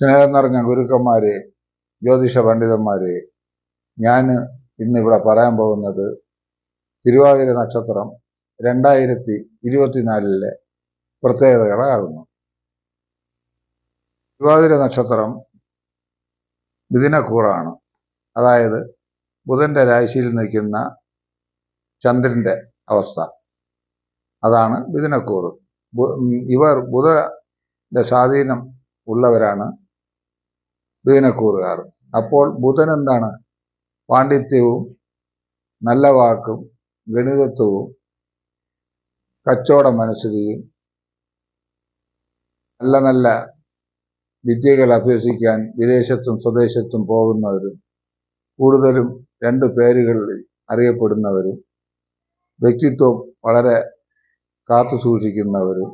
സ്നേഹം നിറഞ്ഞ ഗുരുക്കന്മാരെ ജ്യോതിഷ പണ്ഡിതന്മാരെ ഞാൻ ഇന്നിവിടെ പറയാൻ പോകുന്നത് തിരുവാതിര നക്ഷത്രം രണ്ടായിരത്തി ഇരുപത്തിനാലിലെ പ്രത്യേകതകളാകുന്നു. തിരുവാതിര നക്ഷത്രം മിഥുനക്കൂറാണ്. അതായത് ബുധന്റെ രാശിയിൽ നിൽക്കുന്ന ചന്ദ്രന്റെ അവസ്ഥ. അതാണ് മിഥുനക്കൂറ്. ഇവർ ബുധന്റെ സ്വാധീനം ഉള്ളവരാണ് മിഥുനക്കൂറുകാർ അപ്പോൾ ബുധൻ എന്താണ് പാണ്ഡിത്യവും നല്ല വാക്കും ഗണിതത്വവും കച്ചവട മനസ്സിലെയും നല്ല നല്ല വിദ്യകൾ അഭ്യസിക്കാൻ വിദേശത്തും സ്വദേശത്തും പോകുന്നവരും കൂടുതലും രണ്ട് പേരുകളിൽ അറിയപ്പെടുന്നവരും വ്യക്തിത്വം വളരെ കാത്തു സൂക്ഷിക്കുന്നവരും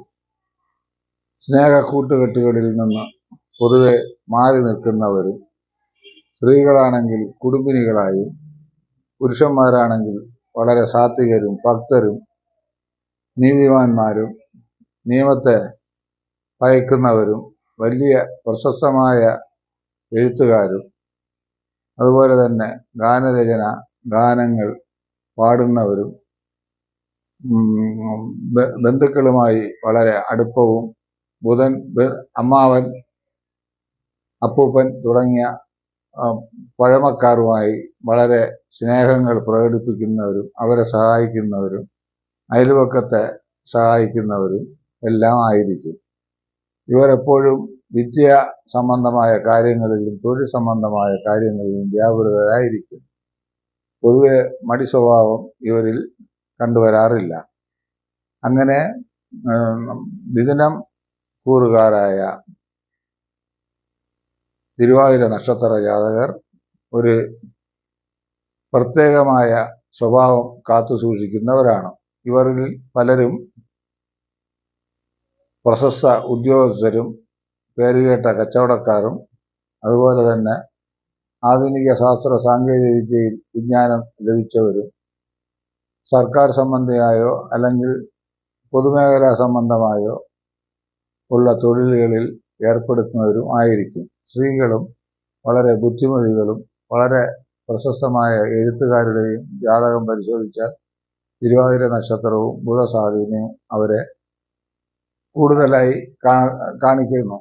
സ്നേഹ കൂട്ടുകെട്ടുകളിൽ നിന്ന് പൊതുവെ മാറി നിൽക്കുന്നവരും സ്ത്രീകളാണെങ്കിൽ കുടുംബിനികളായും പുരുഷന്മാരാണെങ്കിൽ വളരെ സാത്വികരും ഭക്തരും നീതിമാന്മാരും നിയമത്തെ ഭയക്കുന്നവരും വലിയ പ്രശസ്തമായ എഴുത്തുകാരും അതുപോലെ തന്നെ ഗാനരചന ഗാനങ്ങൾ പാടുന്നവരും ബന്ധുക്കളുമായി വളരെ അടുപ്പവും ബുധൻ അമ്മാവൻ അപ്പൂപ്പൻ തുടങ്ങിയ പഴമക്കാരുമായി വളരെ സ്നേഹങ്ങൾ പ്രകടിപ്പിക്കുന്നവരും അവരെ സഹായിക്കുന്നവരും അയൽവക്കത്തെ സഹായിക്കുന്നവരും എല്ലാം ആയിരിക്കും. ഇവരെപ്പോഴും വിദ്യ സംബന്ധമായ കാര്യങ്ങളിലും തൊഴിൽ സംബന്ധമായ കാര്യങ്ങളിലും വ്യാപൃതരായിരിക്കും. പൊതുവെ മടി സ്വഭാവം ഇവരിൽ കണ്ടുവരാറില്ല. അങ്ങനെ ദിദിനം കൂറുകാരായ തിരുവാതിര നക്ഷത്ര ജാതകർ ഒരു പ്രത്യേകമായ സ്വഭാവം കാത്തു സൂക്ഷിക്കുന്നവരാണ്. ഇവരിൽ പലരും പ്രശസ്ത ഉദ്യോഗസ്ഥരും പേരുകേട്ട കച്ചവടക്കാരും അതുപോലെ തന്നെ ആധുനിക ശാസ്ത്ര സാങ്കേതിക വിദ്യയിൽ വിജ്ഞാനം ലഭിച്ചവരും സർക്കാർ സംബന്ധിയായോ അല്ലെങ്കിൽ പൊതുമേഖലാ സംബന്ധമായോ ഉള്ള തൊഴിലുകളിൽ ഏർപ്പെടുത്തുന്നവരും ആയിരിക്കും സ്ത്രീകളും വളരെ ബുദ്ധിമതികളും വളരെ പ്രശസ്തമായ എഴുത്തുകാരുടെയും ജാതകം പരിശോധിച്ചാൽ തിരുവാതിര നക്ഷത്രവും ബുധസ്വാധീനവും അവരെ കൂടുതലായി കാണിക്കുന്നു.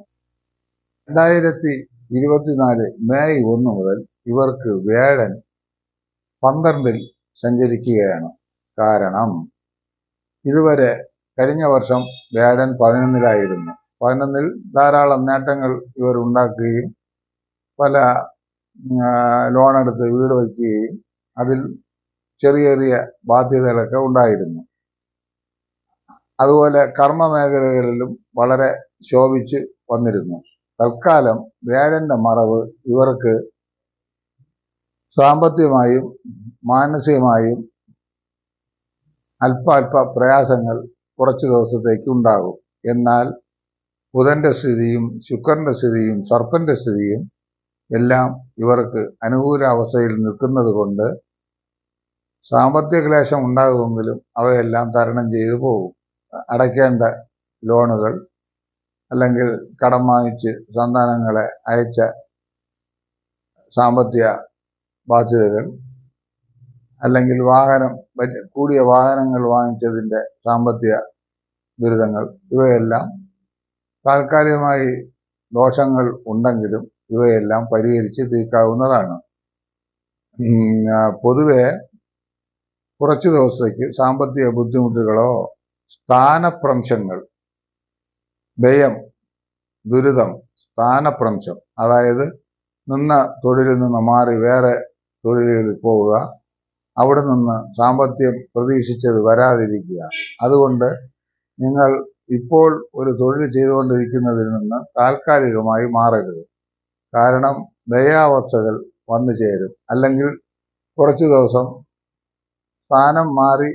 രണ്ടായിരത്തി ഇരുപത്തിനാല് മെയ് ഒന്ന് മുതൽ ഇവർക്ക് വേഴൻ പന്ത്രണ്ടിൽ സഞ്ചരിക്കുകയാണ്. കാരണം ഇതുവരെ കഴിഞ്ഞ വർഷം വേഴൻ പതിനൊന്നിലായിരുന്നു. പതിനൊന്നിൽ ധാരാളം നേട്ടങ്ങൾ ഇവർ ഉണ്ടാക്കുകയും പല ലോണെടുത്ത് വീട് വയ്ക്കുകയും അതിൽ ചെറിയ ചെറിയ ബാധ്യതകളൊക്കെ ഉണ്ടായിരുന്നു. അതുപോലെ കർമ്മ മേഖലകളിലും വളരെ ശോഭിച്ച് വന്നിരുന്നു. തൽക്കാലം വേഴന്റെ മറവ് ഇവർക്ക് സാമ്പത്തികമായും മാനസികമായും അല്പ അല്പ പ്രയാസങ്ങൾ കുറച്ചു ദിവസത്തേക്ക് ഉണ്ടാകും. എന്നാൽ ബുധന്റെ സ്ഥിതിയും ശുക്രന്റെ സ്ഥിതിയും സർപ്പന്റെ സ്ഥിതിയും എല്ലാം ഇവർക്ക് അനുകൂല അവസ്ഥയിൽ നിൽക്കുന്നത് കൊണ്ട് സാമ്പത്തിക ക്ലേശം ഉണ്ടാകുമെങ്കിലും അവയെല്ലാം തരണം ചെയ്തു പോകും. അടയ്ക്കേണ്ട ലോണുകൾ അല്ലെങ്കിൽ കടം വാങ്ങിച്ച് സന്താനങ്ങളെ അയച്ച സാമ്പത്തിക ബാധ്യതകൾ അല്ലെങ്കിൽ വാഹനം കൂടിയ വാഹനങ്ങൾ വാങ്ങിച്ചതിന്റെ സാമ്പത്തിക ദുരിതങ്ങൾ ഇവയെല്ലാം താൽക്കാലികമായി ദോഷങ്ങൾ ഉണ്ടെങ്കിലും ഇവയെല്ലാം പരിഹരിച്ച് തീർക്കാവുന്നതാണ്. പൊതുവെ കുറച്ചു ദിവസത്തേക്ക് സാമ്പത്തിക ബുദ്ധിമുട്ടുകളോ സ്ഥാനഭ്രംശങ്ങൾ ഭയം ദുരിതം സ്ഥാനഭ്രംശം അതായത് നിന്ന തൊഴിലിൽ നിന്ന് മാറി വേറെ തൊഴിലുകളിൽ പോവുക അവിടെ നിന്ന് സാമ്പത്തികം പ്രതീക്ഷിച്ചത് വരാതിരിക്കുക. അതുകൊണ്ട് നിങ്ങൾ ഇപ്പോൾ ഒരു തൊഴിൽ ചെയ്തുകൊണ്ടിരിക്കുന്നതിൽ നിന്ന് താൽക്കാലികമായി മാറരുത്. കാരണം ദയാവസ്ഥകൾ വന്നു ചേരും. അല്ലെങ്കിൽ കുറച്ചു ദിവസം സ്ഥാനം മാറി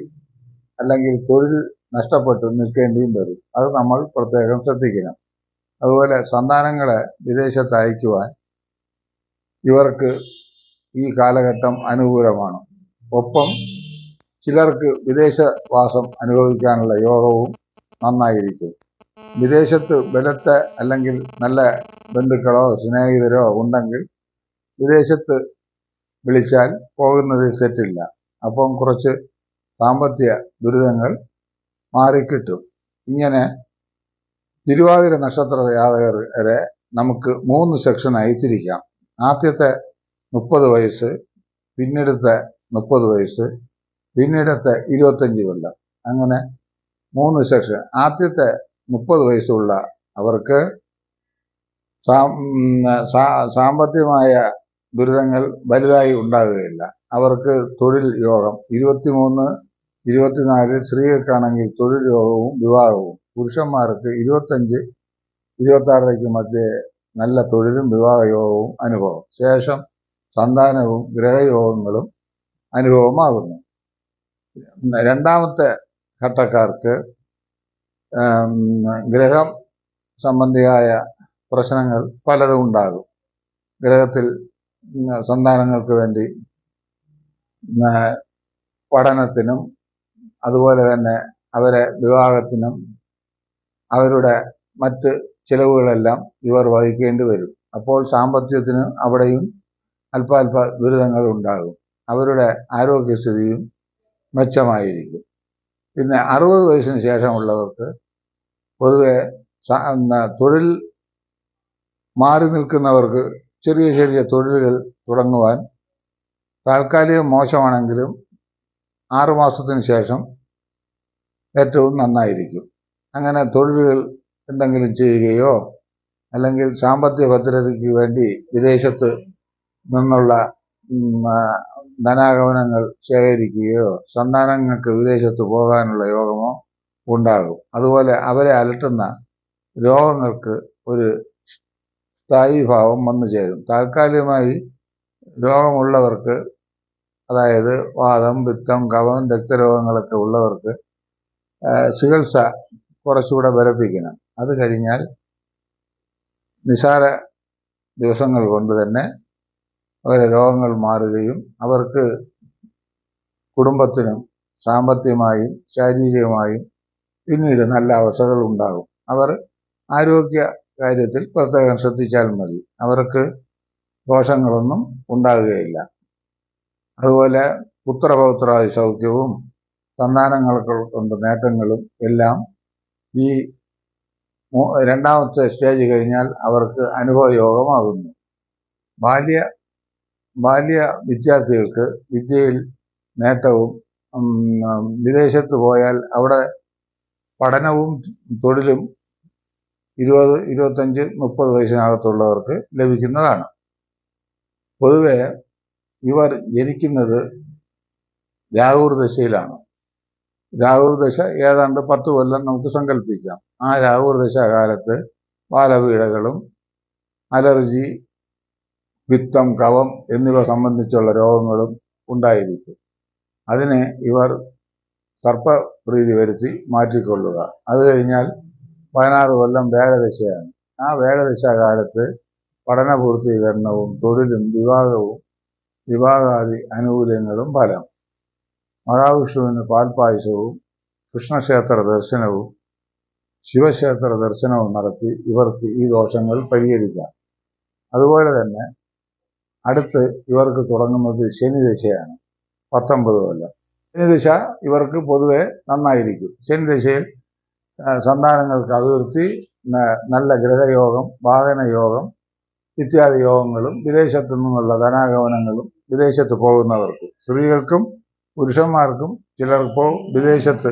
അല്ലെങ്കിൽ തൊഴിൽ നഷ്ടപ്പെട്ട് നിൽക്കേണ്ടിയും വരും. അത് നമ്മൾ പ്രത്യേകം ശ്രദ്ധിക്കണം. അതുപോലെ സന്താനങ്ങളെ വിദേശത്ത് അയക്കുവാൻ ഇവർക്ക് ഈ കാലഘട്ടം അനുകൂലമാണ്. ഒപ്പം ചിലർക്ക് വിദേശവാസം അനുഭവിക്കാനുള്ള യോഗവും നന്നായിരിക്കും. വിദേശത്ത് ബലത്തെ അല്ലെങ്കിൽ നല്ല ബന്ധുക്കളോ സ്നേഹിതരോ ഉണ്ടെങ്കിൽ വിദേശത്ത് വിളിച്ചാൽ പോകുന്നതിൽ തെറ്റില്ല. അപ്പം കുറച്ച് സാമ്പത്തിക ദുരിതങ്ങൾ മാറിക്കിട്ടും. ഇങ്ങനെ തിരുവാതിര നക്ഷത്ര ജാതകരെ നമുക്ക് മൂന്ന് സെക്ഷനായി തിരിക്കാം ആദ്യത്തെ മുപ്പത് വയസ്സ് പിന്നിടത്തെ മുപ്പത് വയസ്സ് പിന്നീടത്തെ ഇരുപത്തഞ്ച് കൊല്ലം. അങ്ങനെ മൂന്ന് സെക്ഷൻ ആദ്യത്തെ മുപ്പത് വയസ്സുള്ള അവർക്ക് സാമ്പത്തികമായ ദുരിതങ്ങൾ വലുതായി ഉണ്ടാകുകയില്ല. അവർക്ക് തൊഴിൽ യോഗം ഇരുപത്തിമൂന്ന് ഇരുപത്തിനാല് സ്ത്രീകൾക്കാണെങ്കിൽ തൊഴിൽ യോഗവും വിവാഹവും. പുരുഷന്മാർക്ക് ഇരുപത്തഞ്ച് ഇരുപത്തി ആറിലേക്ക് മധ്യേ നല്ല തൊഴിലും വിവാഹ യോഗവും അനുഭവം. ശേഷം സന്താനവും ഗ്രഹയോഗങ്ങളും അനുഭവമാകുന്നു. രണ്ടാമത്തെ ഘട്ടക്കാർക്ക് ഗ്രഹം സംബന്ധിയായ പ്രശ്നങ്ങൾ പലതും ഉണ്ടാകും. ഗ്രഹത്തിൽ സന്താനങ്ങൾക്ക് വേണ്ടി പഠനത്തിനും അതുപോലെ തന്നെ അവരെ വിവാഹത്തിനും അവരുടെ മറ്റ് ചിലവുകളെല്ലാം ഇവർ വഹിക്കേണ്ടി വരും. അപ്പോൾ സാമ്പത്തികത്തിന് അവിടെയും അല്പാൽപ ദുരിതങ്ങൾ ഉണ്ടാകും. അവരുടെ ആരോഗ്യസ്ഥിതിയും മെച്ചമായിരിക്കും. പിന്നെ അറുപത് വയസ്സിന് ശേഷമുള്ളവർക്ക് പൊതുവെ തൊഴിൽ മാറി നിൽക്കുന്നവർക്ക് ചെറിയ ചെറിയ തൊഴിലുകൾ തുടങ്ങുവാൻ താൽക്കാലികം മോശമാണെങ്കിലും ആറുമാസത്തിന് ശേഷം ഏറ്റവും നന്നായിരിക്കും. അങ്ങനെ തൊഴിലുകൾ എന്തെങ്കിലും ചെയ്യുകയോ അല്ലെങ്കിൽ സാമ്പത്തിക ഭദ്രതയ്ക്ക് വേണ്ടി വിദേശത്ത് നിന്നുള്ള ധനാഗമനങ്ങൾ ശേഖരിക്കുകയോ സന്താനങ്ങൾക്ക് വിദേശത്ത് പോകാനുള്ള യോഗമോ ഉണ്ടാകും. അതുപോലെ അവരെ അലട്ടുന്ന രോഗങ്ങൾക്ക് ഒരു സ്ഥായി ഭാവം വന്നു ചേരും. താൽക്കാലികമായി രോഗമുള്ളവർക്ക് അതായത് വാദം പിത്തം കഫം രക്തരോഗങ്ങളൊക്കെ ഉള്ളവർക്ക് ചികിത്സ കുറച്ചുകൂടെ ബലപ്പിക്കണം അത് കഴിഞ്ഞാൽ നിസാര ദിവസങ്ങൾ കൊണ്ട് തന്നെ അവരെ രോഗങ്ങൾ മാറുകയും അവർക്ക് കുടുംബത്തിനും സാമ്പത്തികമായും ശാരീരികമായും പിന്നീട് നല്ല അവസരങ്ങൾ ഉണ്ടാകും. അവർ ആരോഗ്യ കാര്യത്തിൽ പ്രത്യേകം ശ്രദ്ധിച്ചാൽ മതി. അവർക്ക് ദോഷങ്ങളൊന്നും ഉണ്ടാകുകയില്ല. അതുപോലെ പുത്രപൗത്രാദി സൗഖ്യവും സന്താനങ്ങൾക്ക് കൊണ്ട് നേട്ടങ്ങളും എല്ലാം ഈ രണ്ടാമത്തെ സ്റ്റേജ് കഴിഞ്ഞാൽ അവർക്ക് അനുഭവയോഗമാകുന്നു ബാല്യ ബാല്യ വിദ്യാർത്ഥികൾക്ക് വിദ്യയിൽ നേട്ടവും വിദേശത്ത് പോയാൽ അവിടെ പഠനവും തൊഴിലും ഇരുപത് ഇരുപത്തഞ്ച് മുപ്പത് വയസ്സിനകത്തുള്ളവർക്ക് ലഭിക്കുന്നതാണ്. പൊതുവെ ഇവർ ജനിക്കുന്നത് രാഹുർ ദശയിലാണ്. രാഹുർ ദശ ഏതാണ്ട് പത്ത് കൊല്ലം നമുക്ക് സങ്കല്പിക്കാം. ആ രാഹുർ ദശ കാലത്ത് ബാലപീഡകളും അലർജി പിത്തം കവം എന്നിവ സംബന്ധിച്ചുള്ള രോഗങ്ങളും ഉണ്ടായിരിക്കും. അതിനെ ഇവർ സർപ്പപ്രീതി വരുത്തി മാറ്റിക്കൊള്ളുക. അത് കഴിഞ്ഞാൽ പതിനാറ് കൊല്ലം വേഗദശയാണ് ആ വേഗദശ കാലത്ത് പഠന പൂർത്തീകരണവും തൊഴിലും വിവാഹവും വിവാഹാദി ആനുകൂല്യങ്ങളും ഫലം. മഹാവിഷ്ണുവിന് പാൽപായസവും കൃഷ്ണക്ഷേത്ര ദർശനവും ശിവക്ഷേത്ര ദർശനവും നടത്തി ഇവർക്ക് ഈ ദോഷങ്ങൾ പരിഹരിക്കാം. അതുപോലെ തന്നെ അടുത്ത് ഇവർക്ക് തുടങ്ങുന്നത് ശനിദശയാണ് പത്തൊമ്പത് കൊല്ലം. ശനിദശ ഇവർക്ക് പൊതുവെ നന്നായിരിക്കും. ശനിദശയിൽ സന്താനങ്ങൾക്ക് അഭിവൃദ്ധി നല്ല ഗ്രഹയോഗം വാഹനയോഗം ഇത്യാദി യോഗങ്ങളും വിദേശത്തു നിന്നുള്ള ധനാഗമനങ്ങളും വിദേശത്ത് പോകുന്നവർക്ക് സ്ത്രീകൾക്കും പുരുഷന്മാർക്കും ചിലർക്കോ വിദേശത്ത്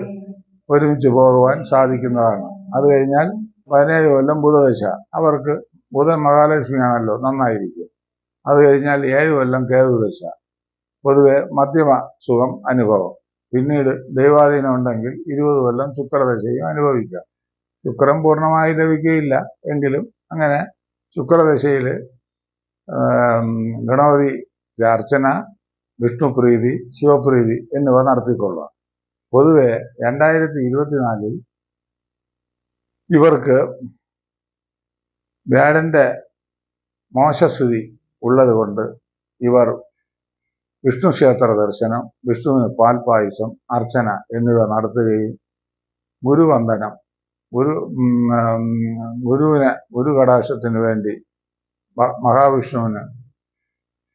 ഒരുമിച്ച് പോകുവാൻ സാധിക്കുന്നതാണ്. അത് കഴിഞ്ഞാൽ പതിനേഴ് കൊല്ലം ബുധദശ. അവർക്ക് ബുധൻ മഹാലക്ഷ്മിയാണല്ലോ നന്നായിരിക്കും. അത് കഴിഞ്ഞാൽ ഏഴ് കൊല്ലം കേതുദശ പൊതുവെ മധ്യമ സുഖം അനുഭവം. പിന്നീട് ദൈവാധീനം ഉണ്ടെങ്കിൽ ഇരുപത് കൊല്ലം ശുക്രദശയും അനുഭവിക്കാം. ശുക്രം പൂർണമായി ലഭിക്കുകയില്ല എങ്കിലും അങ്ങനെ ശുക്രദശയിൽ ഗണപതി ചാർച്ചന വിഷ്ണുപ്രീതി ശിവപ്രീതി എന്നിവ നടത്തിക്കൊള്ളുക. പൊതുവെ രണ്ടായിരത്തി ഇരുപത്തിനാലിൽ ഇവർക്ക് വ്യാഴന്റെ മോശസ്ഥിതി ഉള്ളതുകൊണ്ട് ഇവർ വിഷ്ണു ക്ഷേത്ര ദർശനം വിഷ്ണുവിന് പാൽപായസം അർച്ചന എന്നിവ നടത്തുകയും ഗുരുവന്ദനം ഗുരു ഗുരുവിന് ഗുരു കടാക്ഷത്തിന് വേണ്ടി മഹാവിഷ്ണുവിന്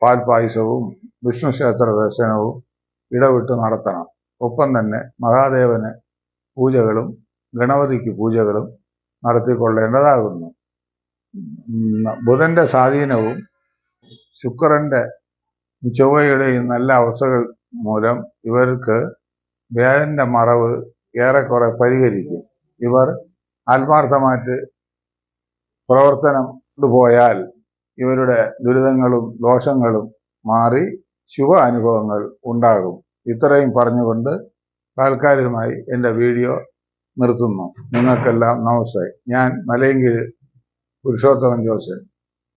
പാൽപായസവും വിഷ്ണു ക്ഷേത്ര ദർശനവും ഇടവിട്ട് നടത്തണം. ഒപ്പം തന്നെ മഹാദേവന് പൂജകളും ഗണപതിക്ക് പൂജകളും നടത്തിക്കൊള്ളേണ്ടതാകുന്നു. ബുധന്റെ സ്വാധീനവും ശുക്രന്റെ ചൊവ്വയുടെയും നല്ല അവസ്ഥകൾ മൂലം ഇവർക്ക് വ്യാഴന്റെ മറവ് ഏറെക്കുറെ പരിഹരിക്കും. ഇവർ ആത്മാർത്ഥമായിട്ട് പ്രവർത്തനം പോയാൽ ഇവരുടെ ദുരിതങ്ങളും ദോഷങ്ങളും മാറി ശുഭ അനുഭവങ്ങൾ ഉണ്ടാകും. ഇത്രയും പറഞ്ഞുകൊണ്ട് താൽക്കാലികമായി എന്റെ വീഡിയോ നിർത്തുന്നു. നിങ്ങൾക്കെല്ലാം നമസ്തേ ഞാൻ മലയങ്കിൽ പുരുഷോത്തമൻ ജോസൻ